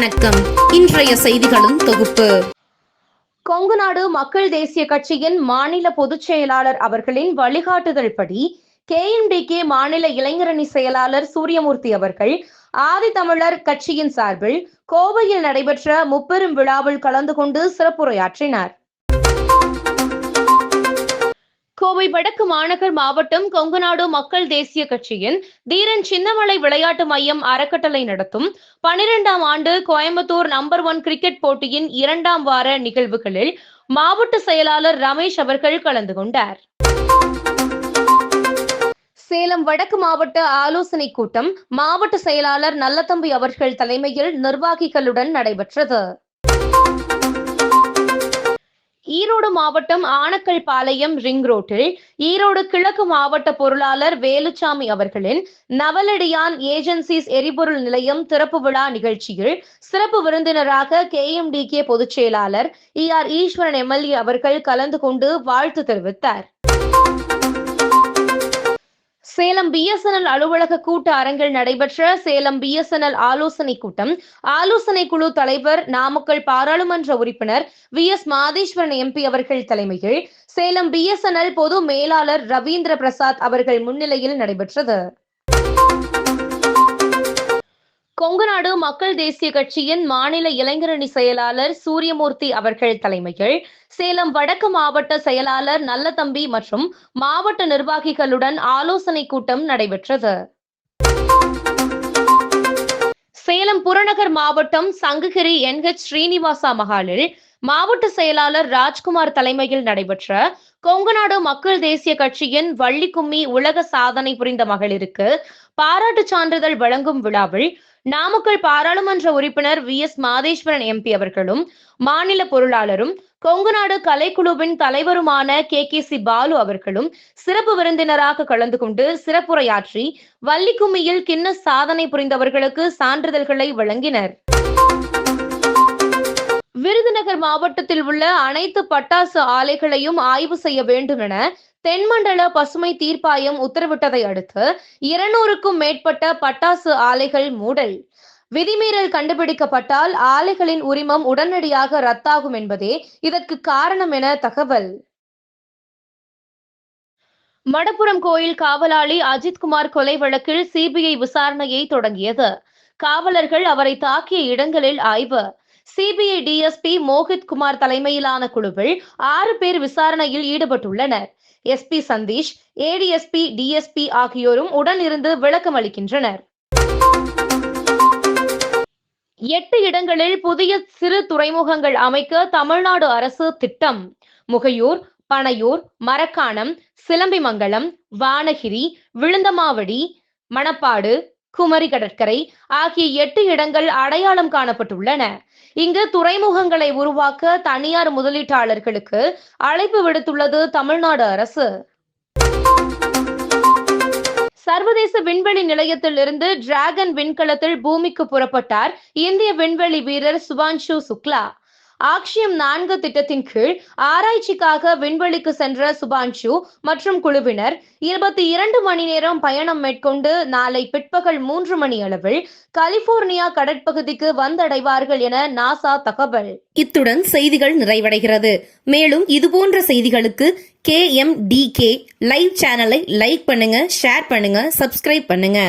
வணக்கம். இன்றைய செய்திகளின் தொகுப்பு. கொங்குநாடு மக்கள் தேசிய கட்சியின் மாநில பொதுச் செயலாளர் அவர்களின் வழிகாட்டுதல் படி கேஎம்டிகே மாநில இளைஞரணி செயலாளர் சூரியமூர்த்தி அவர்கள் ஆதித்தமிழர் கட்சியின் சார்பில் கோவையில் நடைபெற்ற முப்பெரும் விழாவில் கலந்து கொண்டு சிறப்புரையாற்றினார். கோவை வடக்கு மாநகர் மாவட்டம் கொங்குநாடு மக்கள் தேசிய கட்சியின் தீரன் சின்னமலை விளையாட்டு மையம் அறக்கட்டளை நடத்தும் பனிரெண்டாம் ஆண்டு கோயம்புத்தூர் நம்பர் ஒன் கிரிக்கெட் போட்டியின் இரண்டாம் வார நிகழ்வுகளில் மாவட்ட செயலாளர் ரமேஷ் அவர்கள் கலந்து கொண்டார். சேலம் வடக்கு மாவட்ட ஆலோசனை கூட்டம் மாவட்ட செயலாளர் நல்லத்தம்பி அவர்கள் தலைமையில் நிர்வாகிகளுடன் நடைபெற்றது. ஈரோடு மாவட்டம் ஆனக்கல் பாளையம் ரிங் ரோட்டில் ஈரோடு கிழக்கு மாவட்ட பொருளாளர் வேலுச்சாமி அவர்களின் நவலடியான் ஏஜென்சிஸ் எரிபொருள் நிலையம் திறப்பு விழா நிகழ்ச்சியில் சிறப்பு விருந்தினராக கே பொதுச் செயலாளர் இ ஆர் ஈஸ்வரன் எம்எல்ஏ அவர்கள் கலந்து கொண்டு வாழ்த்து தெரிவித்தார். சேலம் பிஎஸ்என்எல் அலுவலக கூட்ட அரங்கில் நடைபெற்ற சேலம் பிஎஸ்என்எல் ஆலோசனை கூட்டம். ஆலோசனை குழு தலைவர் நாமக்கல் பாராளுமன்ற உறுப்பினர் வி எஸ் மாதேஸ்வரன் எம்பி அவர்கள் தலைமையில் சேலம் பிஎஸ்என்எல் பொது மேலாளர் ரவீந்திர பிரசாத் அவர்கள் முன்னிலையில் நடைபெற்றது. கொங்குநாடு மக்கள் தேசிய கட்சியின் மாநில இளைஞரணி செயலாளர் சூரியமூர்த்தி அவர்கள் தலைமையில் சேலம் வடக்கு மாவட்ட செயலாளர் நல்லதம்பி மற்றும் மாவட்ட நிர்வாகிகளுடன் ஆலோசனை கூட்டம் நடைபெற்றது. சேலம் புறநகர் மாவட்டம் சங்குகிரி என்ஹெச் ஸ்ரீனிவாசா மகாலில் மாவட்ட செயலாளர் ராஜ்குமார் தலைமையில் நடைபெற்ற கொங்குநாடு மக்கள் தேசிய கட்சியின் வள்ளிக்கும்மி உலக சாதனை புரிந்த மகளிருக்கு பாராட்டுச் சான்றிதழ் வழங்கும் விழாவில் நாமக்கல் பாராளுமன்ற உறுப்பினர் வி. எஸ். மாதேஸ்வரன் எம்பி அவர்களும் மாநில பொருளாளரும் கொங்குநாடு கலைக்குழுவின் தலைவருமான கே. கே. சி. பாலு அவர்களும் சிறப்பு விருந்தினராக கலந்து கொண்டு சிறப்புரையாற்றி வள்ளிக்கும்மியில் கிண்ண சாதனை புரிந்தவர்களுக்கு சான்றிதழ்களை வழங்கினர். விருதுநகர் மாவட்டத்தில் உள்ள அனைத்து பட்டாசு ஆலைகளையும் ஆய்வு செய்ய வேண்டும் என தென்மண்டல பசுமை தீர்ப்பாயம் உத்தரவிட்டதை அடுத்து இருநூறுக்கும் மேற்பட்ட பட்டாசு ஆலைகள் மூடல். விதிமீறல் கண்டுபிடிக்கப்பட்டால் ஆலைகளின் உரிமம் உடனடியாக ரத்தாகும் என்பதே இதற்கு காரணம் என தகவல். மடப்புரம் கோயில் காவலாளி அஜித்குமார் கொலை வழக்கில் சிபிஐ விசாரணையை தொடங்கியது. காவலர்கள் அவரை தாக்கிய இடங்களில் ஆய்வு. சிபிஐ டிஎஸ்பி மோஹித் குமார் தலைமையிலான குழுவில் ஆறு பேர் விசாரணையில் ஈடுபட்டுள்ளனர். எஸ்பி சந்தீஷ் ஏடிஎஸ்பி டிஎஸ்பி ஆகியோரும் உடன் இருந்து விளக்கம் அளிக்கின்றனர். எட்டு இடங்களில் புதிய சிறு துறைமுகங்கள் அமைக்க தமிழ்நாடு அரசு திட்டம். முகையூர் பனையூர் மரக்காணம் சிலம்பிமங்கலம் வானகிரி விழுந்தமாவடி மணப்பாடு குமரி கடற்கரை ஆகிய எட்டு இடங்கள் அடையாளம் காணப்பட்டுள்ளன. இங்கு துறைமுகங்களை உருவாக்க தனியார் முதலீட்டாளர்களுக்கு அழைப்பு விடுத்துள்ளது தமிழ்நாடு அரசு. சர்வதேச விண்வெளி நிலையத்தில் இருந்து டிராகன் விண்கலத்தில் பூமிக்கு புறப்பட்டார் இந்திய விண்வெளி வீரர் சுபான்ஷு சுக்லா. ஆக்ஷியம் நான்கு திட்டத்தின் கீழ் ஆராய்ச்சிக்காக விண்வெளிக்கு சென்ற சுபான்ஷு மற்றும் குழுவினர் இருபத்தி இரண்டு மணி நேரம் பயணம் மேற்கொண்டு நாளை பிற்பகல் மூன்று மணி அளவில் கலிபோர்னியா கடற்பகுதிக்கு வந்தடைவார்கள் என நாசா தகவல். இத்துடன் செய்திகள் நிறைவடைகிறது. மேலும் இதுபோன்ற செய்திகளுக்கு கே எம் டி கே லைவ் சேனலை லைக் பண்ணுங்க ஷேர் பண்ணுங்க சப்ஸ்கிரைப் பண்ணுங்க.